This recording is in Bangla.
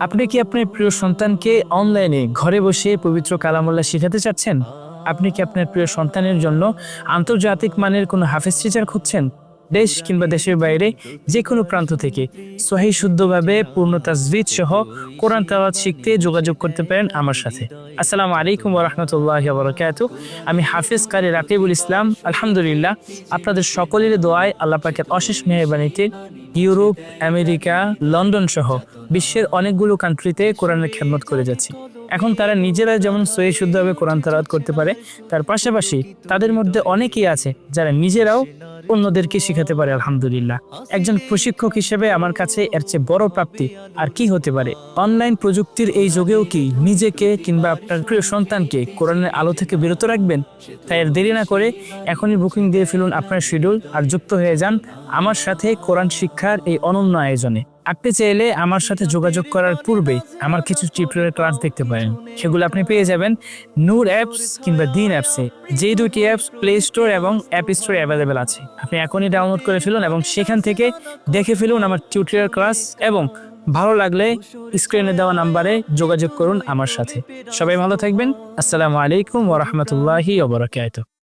আপনি কি আপনার প্রিয় সন্তানকে অনলাইনে ঘরে বসে পবিত্র কালামুল্লাহ শেখাতে চাচ্ছেন? আপনি কি আপনার প্রিয় সন্তানের জন্য আন্তর্জাতিক মানের কোনো হাফেজ টিচার খুঁজছেন? দেশ কিংবা দেশের বাইরে যে কোনো প্রান্ত থেকে। সহি, শুদ্ধভাবে পূর্ণ তাজভিদ সহ কোরআন তাওয়াত শিখতে যোগাযোগ করতে পারেন আমার সাথে। আসসালামু আলাইকুম রহমতুল্লাহ বরকাত আমি হাফিজ কারি রাকিবুল ইসলাম। আলহামদুলিল্লাহ, আপনাদের সকলের দোয়ায় আল্লাহ পাকের অশেষ মেহরবানিতে ইউরোপ, আমেরিকা, লন্ডন সহ বিশ্বের অনেকগুলো কান্ট্রিতে কোরআনের খেদমত করে যাচ্ছি। এখন তারা নিজেরা যেমন সহি, শুদ্ধভাবে কোরআন তালাত করতে পারে, তার পাশাপাশি তাদের মধ্যে অনেকেই আছে যারা নিজেরাও অন্যদেরকে শিখাতে পারে, আলহামদুলিল্লাহ। একজন প্রশিক্ষক হিসেবে আমার কাছে এর চেয়ে বড় প্রাপ্তি, আর কি হতে পারে? অনলাইন প্রযুক্তির এই যুগেও কি নিজেকে কিংবা আপনার প্রিয় সন্তানকে কোরআনের আলো থেকে বিরত রাখবেন? তাই আর দেরি না করে এখনই বুকিং দিয়ে ফেলুন আপনার শিডিউল আর যুক্ত হয়ে যান আমার সাথে কোরআন শিক্ষার এই অনন্য আয়োজনে। আপনি চাইলে আমার সাথে যোগাযোগ করার পূর্বে আমার কিছু টিউটোরিয়াল ক্লাস দেখতে পারেন। সেগুলো আপনি পেয়ে যাবেন নূর অ্যাপস কিংবা দিন অ্যাপসে যে দুটি অ্যাপস প্লে স্টোর এবং অ্যাপ স্টোরে অ্যাভেলেবেল আছে। আপনি এখনই ডাউনলোড করে ফেলুন এবং সেখান থেকে দেখে ফেলুন আমার টিউটোরিয়াল ক্লাস এবং ভালো লাগলে স্ক্রিনে দেওয়া নাম্বারে যোগাযোগ করুন আমার সাথে। সবাই ভালো থাকবেন। আসসালামু আলাইকুম ওরহমতুল্লাহি ওবরাকাতুহ